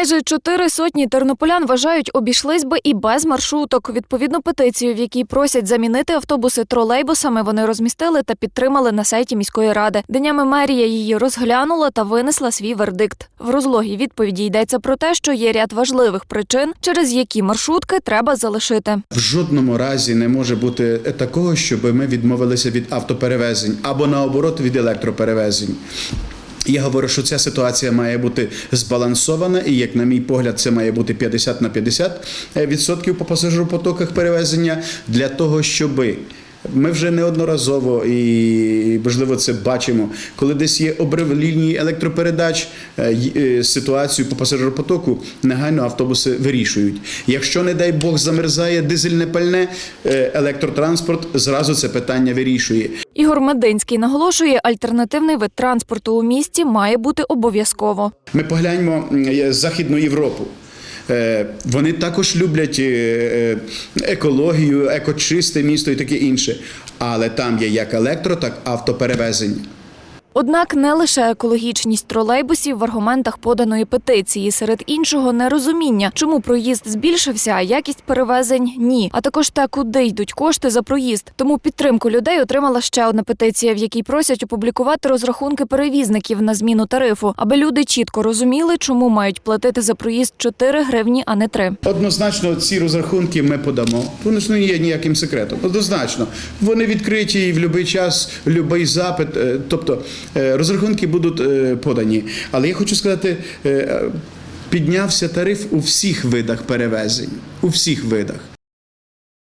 Майже чотири сотні тернополян вважають, обійшлись би і без маршруток. Відповідну петицію, в якій просять замінити автобуси тролейбусами, вони розмістили та підтримали на сайті міської ради. Днями мерія її розглянула та винесла свій вердикт. В розлогій відповіді йдеться про те, що є ряд важливих причин, через які маршрутки треба залишити. В жодному разі не може бути такого, щоб ми відмовилися від автоперевезень або наоборот від електроперевезень. Я говорю, що ця ситуація має бути збалансована, і як на мій погляд, це має бути 50 на 50 відсотків по пасажиропотоках перевезення для того, щоби. Ми вже неодноразово і можливо це бачимо, коли десь є обрив лінії електропередач, е, е, ситуацію по пасажиропотоку негайно автобуси вирішують. Якщо, не дай Бог, замерзає дизельне пальне, е, електротранспорт зразу це питання вирішує. Ігор Мединський наголошує, альтернативний вид транспорту у місті має бути обов'язково. Ми погляньмо Західну Європу. Е, Вони також люблять е, е, екологію, екочисте місто і таке інше. Але там є як електро, так і автоперевезення. Однак не лише екологічність тролейбусів в аргументах поданої петиції, серед іншого нерозуміння, чому проїзд збільшився, а якість перевезень ні. А також те, куди йдуть кошти за проїзд. Тому підтримку людей отримала ще одна петиція, в якій просять опублікувати розрахунки перевізників на зміну тарифу, аби люди чітко розуміли, чому мають платити за проїзд 4 гривні, а не 3. Однозначно, ці розрахунки ми подамо. Вони ж не є ніяким секретом. Однозначно, вони відкриті і в будь-який час, в будь-який запит. Е, Тобто розрахунки будуть е, подані. Але я хочу сказати. е, Піднявся тариф у всіх видах перевезень, у всіх видах.